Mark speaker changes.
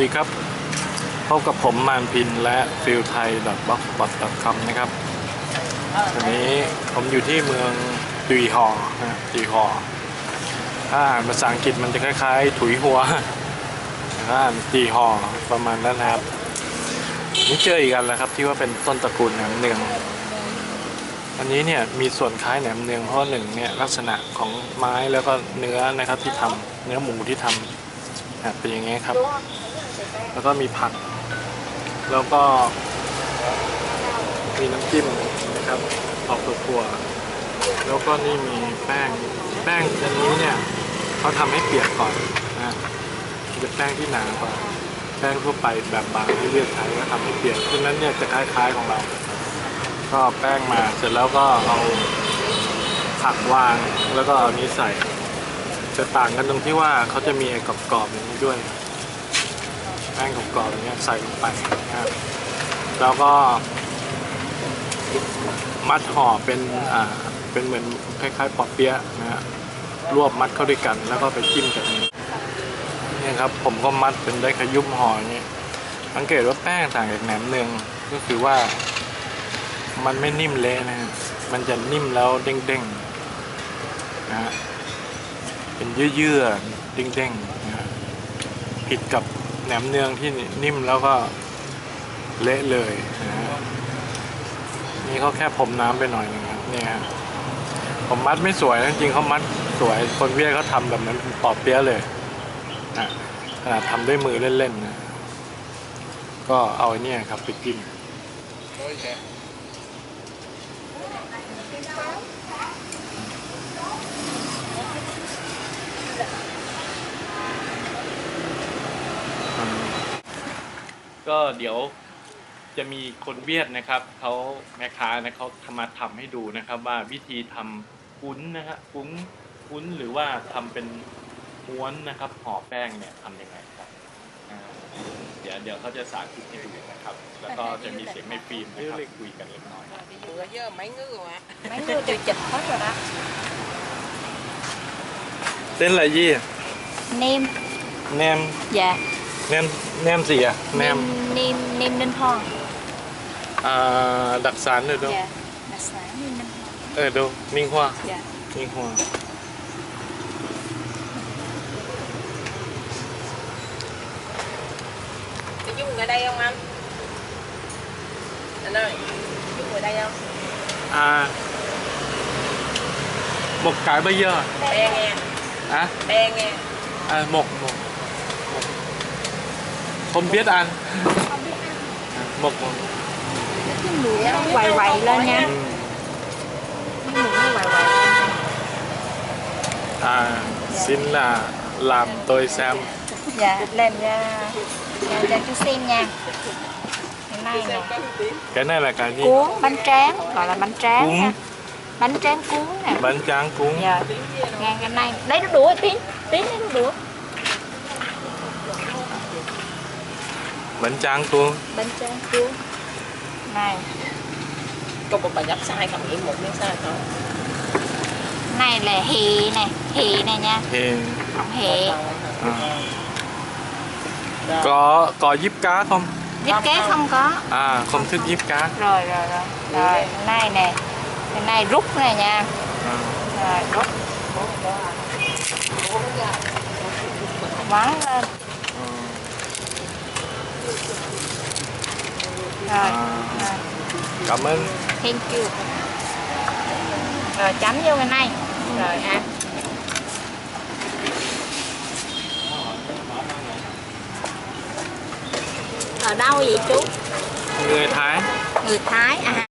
Speaker 1: ดีครับพบกับผมมานพินและฟิลไทย b l o g s p o t c o m นะครับวันนี้ผมอยู่ที่เมืองตุยฮอนะตุยฮอถ้าอ่านภาษาอังกฤษมันจะคล้ายๆ ถุยหัวถ้าอ่านตีฮอประมาณนั้นนะครับนี่เจออีกันแล้วครับที่ว่าเป็นต้นตระกูลแหนมเนืองอันนี้เนี่ยมีส่วนคล้ายแหนมเนืองเพราะหนึ่งเนี่ยลักษณะของไม้แล้วก็เนื้อนะครับที่ทำเนื้อหมูที่ทำเป็นอย่างนี้ครับ แล้วก็มีผัก แล้วก็ มีน้ำจิ้มนะครับออกตัวๆแล้วก็นี่มีแป้ง แป้งอันนี้เนี่ยเขาทำให้เปียกก่อนนะเป็นแป้งที่หนากว่าแป้งทั่วไปแบบบางที่เลือกใช้ก็ทำให้เปียกเพราะฉะนั้นเนี่ยจะคล้ายๆของเรา ก็แป้งมาเสร็จแล้วก็เอาผักวางแล้วก็เอานี้ใส่จะต่างกันตรงที่ว่าเขาจะมีไอ้กรอบๆอย่างนี้ด้วย แป้งกรอบๆอย่างเงี้ยใส่ลงไปนะครับแล้วก็มัดห่อเป็นอ่าเป็นเหมือนคล้ายๆปอเปี๊ยะนะฮะรวบมัดเข้าด้วยกัน แล้วก็ไปจิ้มกับนี้นี่ครับผมก็มัดเป็นได้ขยุ้มห่ออย่างนี้สังเกตว่าแป้งต่างจากแหนมเนืองก็คือว่ามันไม่นิ่มเละนะมันจะนิ่มแล้วเด้งๆนะฮะเป็นเยื่อๆเด้งๆนะฮะผิดกับ แหนมเนืองที่นิ่มแล้วก็เละเลยนะฮะนี่เขาแค่ผมน้ำไปหน่อยนึงครับเนี่ยฮะผมมัดไม่สวยจริงๆเขามัดสวยคนเวียดเขาทำแบบนั้นปอบเปี้ยเลยนะขนาดทำด้วยมือเล่นๆนะก็เอาเนี่ยครับไปจิ้ม ก็เดี๋ยวจะมีคนเวียดนะครับเขาแม่ค้านะเขาทำมาทำให้ดูนะครับ ว่าวิธีทำปุ้นนะฮะปุ้นปุ้นหรือว่าทำเป็นม้วนนะครับห่อแป้งเนี่ยทำยังไงครับอ่าเดี๋ยวเดี๋ยวเขาจะสาธิตให้ดูนะครับ แล้วก็จะมีเสียงในฟิล์มนะครับคุยกันเล็กน้อย
Speaker 2: Bữa giờ mấy ngư mà
Speaker 3: mấy người đều chịch hết rồi đó
Speaker 1: เส้นอะไรยี่
Speaker 3: nem
Speaker 1: แนม
Speaker 3: dạ
Speaker 1: nem nem gì à?
Speaker 3: Nem. Nem nem ninh
Speaker 1: hoa à, đặc sản ở đâu?
Speaker 3: Dạ đặc sản ninh
Speaker 1: hoa ở đâu? Ninh hoa.
Speaker 3: Dạ.
Speaker 1: Ninh
Speaker 2: hoa. Dùng ở đây không anh? Anh ơi dùng ở đây không?
Speaker 1: À một cái bây giờ.
Speaker 2: Ba nghe.
Speaker 1: Hả?
Speaker 2: Ba nghe.
Speaker 1: À một một. ผม biết ăn.
Speaker 3: Nó quầy quầy lên nha.
Speaker 1: Ừ. à xin là làm tôi xem.
Speaker 3: Dạ làm ra ra chú xem nha. Này nè.
Speaker 1: Cái này là cái gì?
Speaker 3: Cuốn bánh tráng gọi là bánh tráng
Speaker 1: Cuốn.
Speaker 3: bánh tráng cuốn nè.
Speaker 1: Bánh tráng cuốn.
Speaker 3: Dạ. Ngang cái này lấy nó đũa tín lấy nó đũa
Speaker 1: bánh tráng cuốn.
Speaker 3: Bánh tráng cuốn. Này.
Speaker 2: Có một bà gấp sai không nghĩ một miếng sai không?
Speaker 3: này là hì nè hì này nha.
Speaker 1: Thì
Speaker 3: không hì.
Speaker 1: À. có có díp cá không?
Speaker 3: Dít cá không. có.
Speaker 1: À không thích díp cá.
Speaker 3: Rồi rồi rồi. Rồi này nè. Cái này rút này nha.
Speaker 1: À.
Speaker 3: rồi rút. Vắn lên rồi. Rồi
Speaker 1: cảm ơn.
Speaker 3: Thank you. Rồi chấm vô cái này rồi ăn ở đâu vậy chú?
Speaker 1: Người Thái.
Speaker 3: Người Thái à